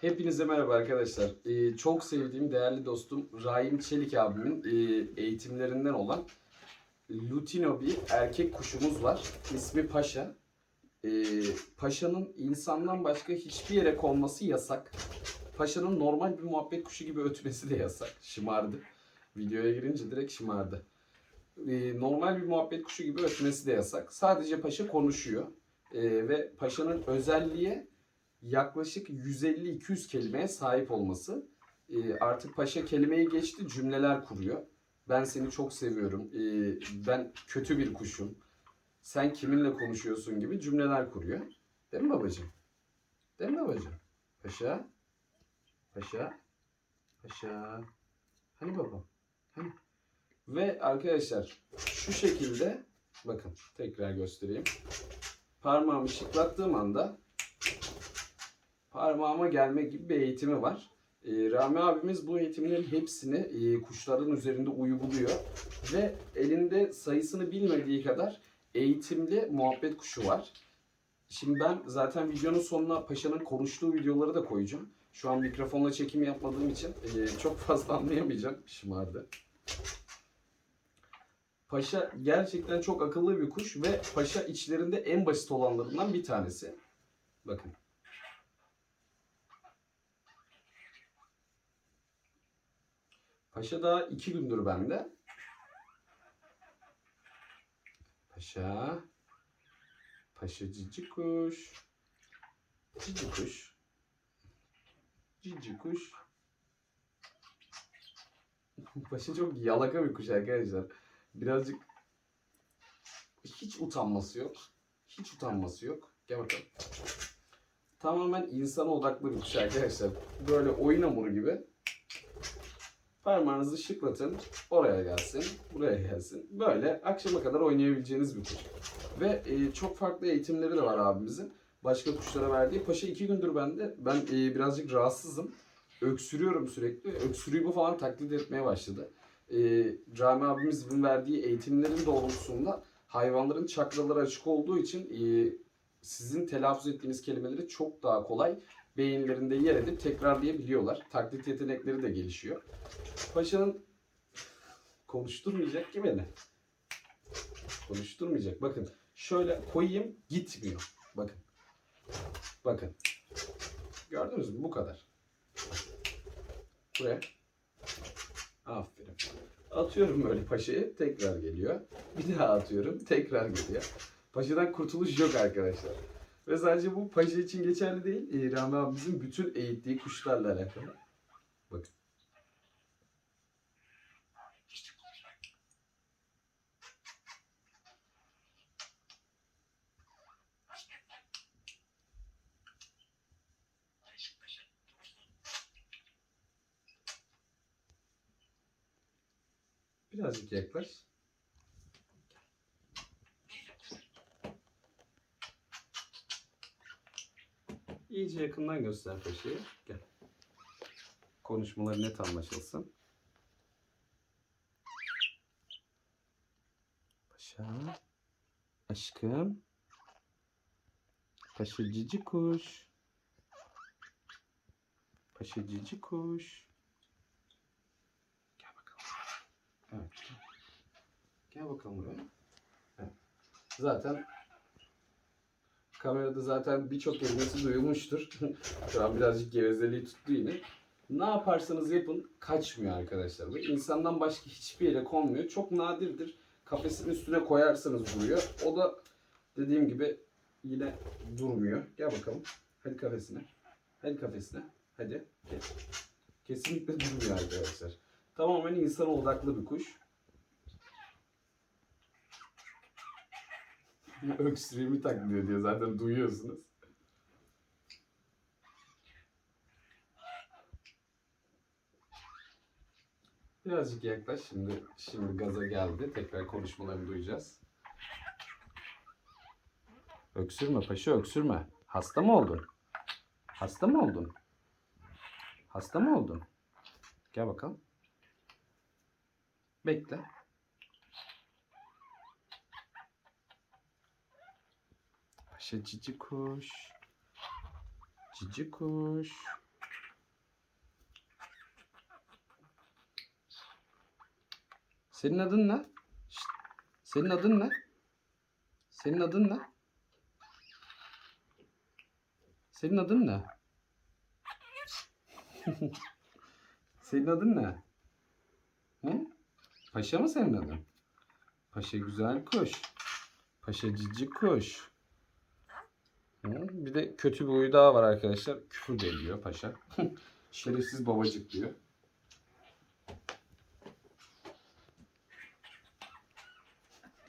Hepinize merhaba arkadaşlar. Ee, çok sevdiğim değerli dostum Rahim Çelik abimin e, eğitimlerinden olan Lutino bir erkek kuşumuz var. İsmi Paşa. Ee, Paşa'nın insandan başka hiçbir yere konması yasak. Paşa'nın normal bir muhabbet kuşu gibi ötmesi de yasak. Şımardı. Videoya girince direkt şımardı. Ee, normal bir muhabbet kuşu gibi ötmesi de yasak. Sadece Paşa konuşuyor. Ee, ve Paşa'nın özelliği yaklaşık 150-200 kelimeye sahip olması. Ee, artık Paşa kelimeyi geçti cümleler kuruyor. Ben seni çok seviyorum. Ee, ben kötü bir kuşum. Sen kiminle konuşuyorsun gibi cümleler kuruyor. Değil mi babacığım? Değil mi babacığım? Paşa. Paşa. Paşa. Hani babam? Hani? Ve arkadaşlar şu şekilde bakın tekrar göstereyim. Parmağımı şıklattığım anda parmağıma gelme gibi bir eğitimi var. Ee, Rami abimiz bu eğitimlerin hepsini e, kuşların üzerinde uyguluyor ve elinde sayısını bilmediği kadar eğitimli muhabbet kuşu var. Şimdi ben zaten videonun sonuna Paşa'nın konuştuğu videoları da koyacağım. Şu an mikrofonla çekim yapmadığım için e, çok fazla anlayamayacağım. Şımardı. Paşa gerçekten çok akıllı bir kuş ve Paşa içlerinde en basit olanlarından bir tanesi. Bakın. Paşa daha iki gündür bende. Paşa. Paşa cici kuş. Cici kuş. Cici kuş. Paşa çok yalaka bir kuş arkadaşlar. Birazcık hiç utanması yok. Hiç utanması yok. Gel bakalım. Tamamen insana odaklı bir kuş arkadaşlar. Böyle oyun hamuru gibi. Parmağınızı şıklatın. Oraya gelsin. Buraya gelsin. Böyle akşama kadar oynayabileceğiniz bir kuş. Ve e, çok farklı eğitimleri de var abimizin. Başka kuşlara verdiği. Paşa iki gündür bende. Ben e, birazcık rahatsızım. Öksürüyorum sürekli. Öksürüğümü falan taklit etmeye başladı. E, Rami abimizin verdiği eğitimlerin doğrultusunda hayvanların çakraları açık olduğu için e, sizin telaffuz ettiğiniz kelimeleri çok daha kolay beyinlerinde yer edip tekrarlayabiliyorlar. Taklit yetenekleri de gelişiyor. Paşa'nın konuşturmayacak ki beni. Konuşturmayacak. Bakın şöyle koyayım gitmiyor. Bakın. Bakın. Gördünüz mü? Bu kadar. Buraya. Aferin. Atıyorum böyle paşayı tekrar geliyor. Bir daha atıyorum tekrar geliyor. Paşadan kurtuluş yok arkadaşlar. Ve sadece bu paşa için geçerli değil. Ee, Rami abimizin bütün eğittiği kuşlarla alakalı. Bakın. Birazcık yaklaş. İyice yakından göster paşayı. Gel. Konuşmaları net anlaşılsın. Paşa. Aşkım. Paşa cici kuş. Paşa cici kuş. Gel bakalım. Evet. Gel bakalım buraya. Evet. Zaten Kamerada zaten birçok kelimesi duyulmuştur. Şu an birazcık gevezeliği tuttu yine. Ne yaparsanız yapın kaçmıyor arkadaşlar. Ve insandan başka hiçbir yere konmuyor. Çok nadirdir. Kafesin üstüne koyarsanız duruyor. O da dediğim gibi yine durmuyor. Gel bakalım. Hadi kafesine. Hadi kafesine. Hadi. Kesinlikle durmuyor arkadaşlar. Tamamen insana odaklı bir kuş. Öksürüğümü taklıyor diyor zaten duyuyorsunuz. Birazcık yaklaş şimdi. Şimdi gaza geldi. Tekrar konuşmalarını duyacağız. Öksürme paşa öksürme. Hasta mı oldun? Hasta mı oldun? Hasta mı oldun? Gel bakalım. Bekle. Ayşe cici kuş. Cici kuş. Senin adın ne? Şşt. Senin adın ne? Senin adın ne? Senin adın ne? senin adın ne? Hı? Paşa mı senin adın? Paşa güzel kuş. Paşa cici kuş. Bir de kötü bir huyu daha var arkadaşlar. Küfür de ediyor paşa. Şerefsiz babacık diyor.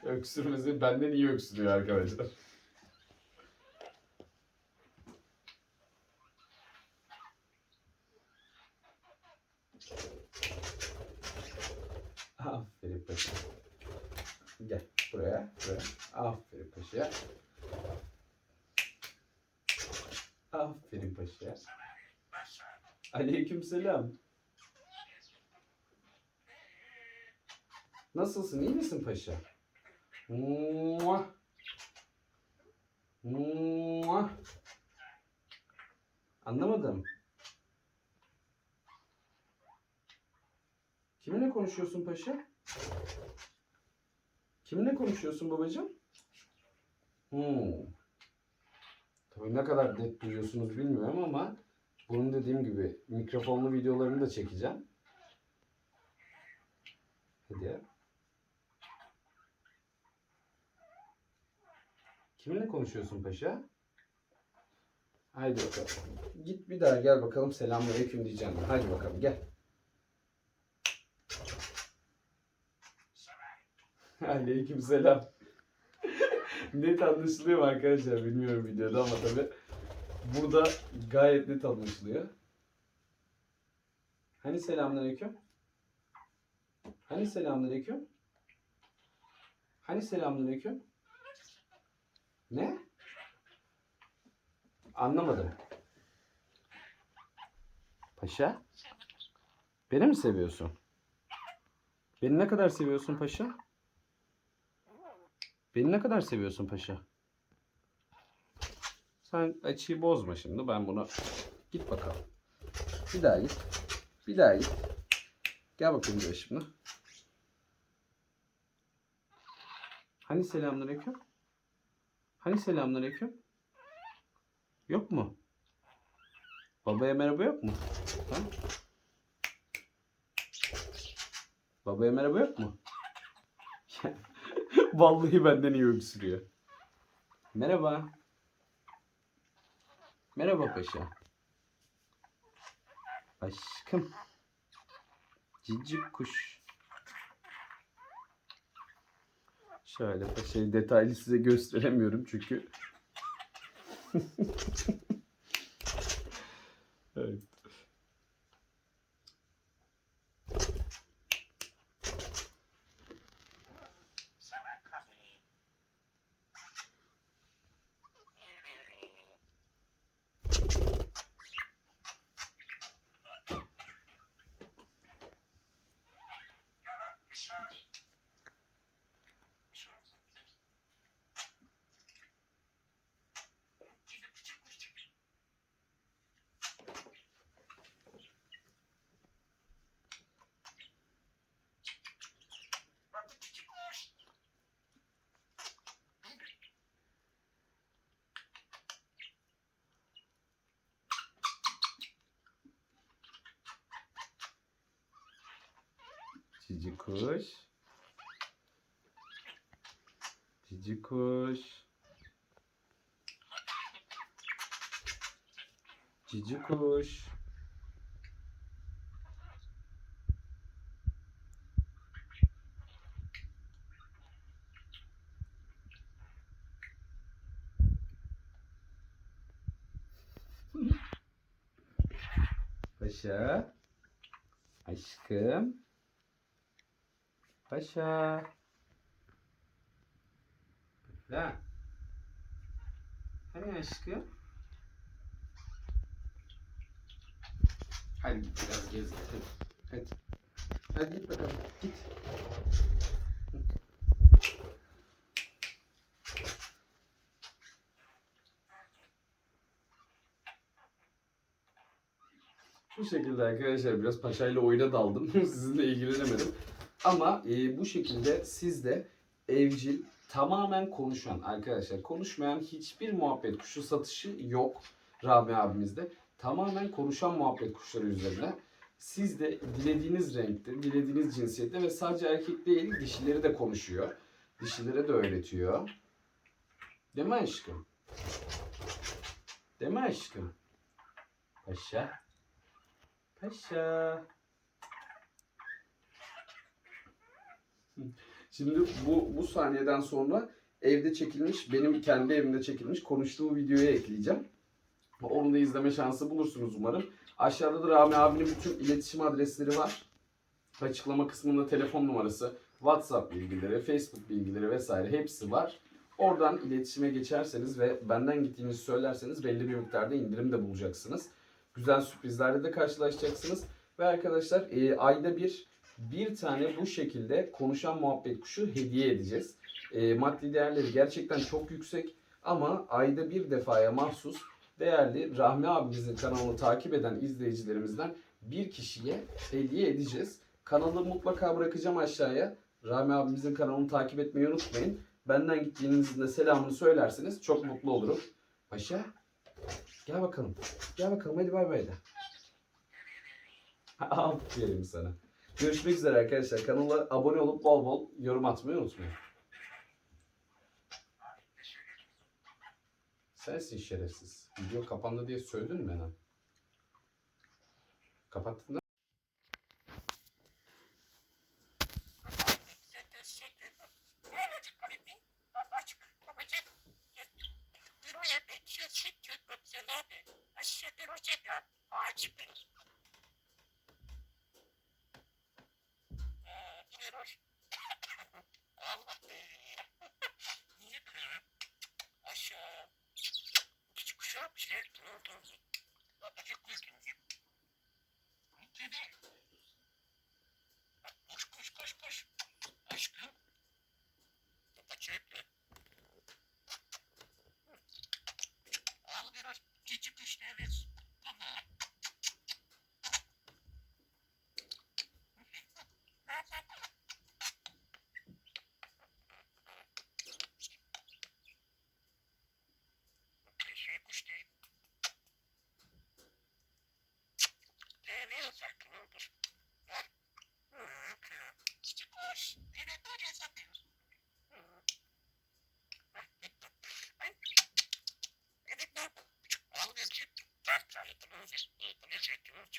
Öksürmesi benden iyi öksürüyor arkadaşlar. Aferin paşa. Gel buraya, buraya. Aferin paşa. Aferin paşa. Aleykümselam. Nasılsın? iyi misin paşa? Muah. Muah. Anlamadım. Kiminle konuşuyorsun paşa? Kiminle konuşuyorsun babacığım? Hmm. Ne kadar net duyuyorsunuz bilmiyorum ama bunun dediğim gibi mikrofonlu videolarını da çekeceğim. Hadi ya. Kiminle konuşuyorsun paşa? Haydi bakalım. Git bir daha gel bakalım selamünaleyküm diyeceğim. Haydi bakalım gel. Aleyküm selam. Net anlaşılıyor arkadaşlar bilmiyorum videoda ama tabi burada gayet net anlaşılıyor. Hani selamünaleyküm? Hani selamünaleyküm? Hani selamünaleyküm? Ne? Anlamadım. Paşa? Beni mi seviyorsun? Beni ne kadar seviyorsun paşa? Beni ne kadar seviyorsun paşa? Sen açıyı bozma şimdi. Ben bunu... Git bakalım. Bir daha git. Bir daha git. Gel bakayım buraya şimdi. Hani selamünaleyküm? Hani selamünaleyküm? Yok mu? Babaya merhaba yok mu? Ha? Babaya merhaba yok mu? Vallahi benden iyi öksürüyor. Merhaba. Merhaba paşa. Aşkım. Cicik kuş. Şöyle paşayı detaylı size gösteremiyorum çünkü. evet. Cici kuş. Cici kuş. Cici kuş. Aşkım. Paşa. La. Hani aşkım? Hadi git biraz gez. Hadi. Hadi. Hadi git bakalım. Git. Bu şekilde arkadaşlar biraz paşayla oyuna daldım. Sizinle ilgilenemedim. Ama e, bu şekilde siz de evcil, tamamen konuşan arkadaşlar. Konuşmayan hiçbir muhabbet kuşu satışı yok Rami abimizde. Tamamen konuşan muhabbet kuşları üzerine. Siz de dilediğiniz renkte, dilediğiniz cinsiyette ve sadece erkek değil dişileri de konuşuyor. Dişilere de öğretiyor. Değil mi aşkım? Değil mi aşkım? Paşa. Paşa. Şimdi bu bu saniyeden sonra evde çekilmiş, benim kendi evimde çekilmiş konuştuğu videoyu ekleyeceğim. Onu da izleme şansı bulursunuz umarım. Aşağıda da Rami abinin bütün iletişim adresleri var. Açıklama kısmında telefon numarası, WhatsApp bilgileri, Facebook bilgileri vesaire hepsi var. Oradan iletişime geçerseniz ve benden gittiğinizi söylerseniz belli bir miktarda indirim de bulacaksınız. Güzel sürprizlerle de karşılaşacaksınız. Ve arkadaşlar e, ayda bir bir tane bu şekilde konuşan muhabbet kuşu hediye edeceğiz. E, maddi değerleri gerçekten çok yüksek ama ayda bir defaya mahsus değerli Rahmi abimizin kanalını takip eden izleyicilerimizden bir kişiye hediye edeceğiz. Kanalı mutlaka bırakacağım aşağıya. Rahmi abimizin kanalını takip etmeyi unutmayın. Benden gittiğinizde selamını söylerseniz çok mutlu olurum. Paşa gel bakalım. Gel bakalım hadi bay bay de. Aferin sana. Görüşmek üzere arkadaşlar. Kanala abone olup bol bol yorum atmayı unutmayın. Sensin şerefsiz. Video kapandı diye söyledin mi hemen? Kapattın da. Koş koş koş koş. Aşkım. Çekle. Al biraz geçip işte evet. Tamam. Şey kuş değil. Ne sakın olur. Cici kuş. Evet böyle yapıyoruz. Evet ne yapalım? Al bir şey. Ben sana bunu bunu çekiyorum.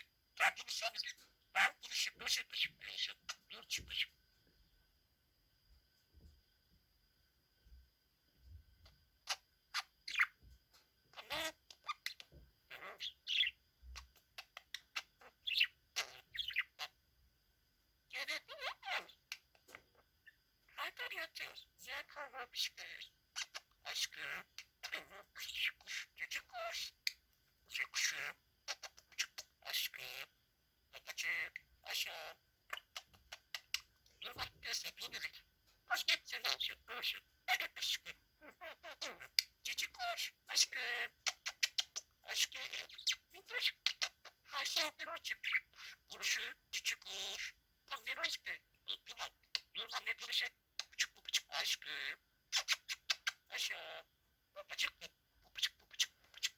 Ben bunu sana ben bunu şimdi şimdi şimdi şimdi şimdi şimdi Nereden yatıyoruz? Be. Aşkım. Küçük kuş, küçük kuş. Küçük kuşum. Aşkım. Babacık. Aşağı. Dur bak gözle binerek. Hoş geldin aşkım. Evet aşkım. Küçük kuş. Aşkım. Aşkım. Minnoş. Aşağı bir uçum. Kuruşu. Küçük kuş. Tam aşkım. Bir bak. Dur lan ne duruşu. Küçük bu küçük aşkım. Aşağı. Babacık mı? Babacık babacık babacık.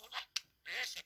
Ulan neyse.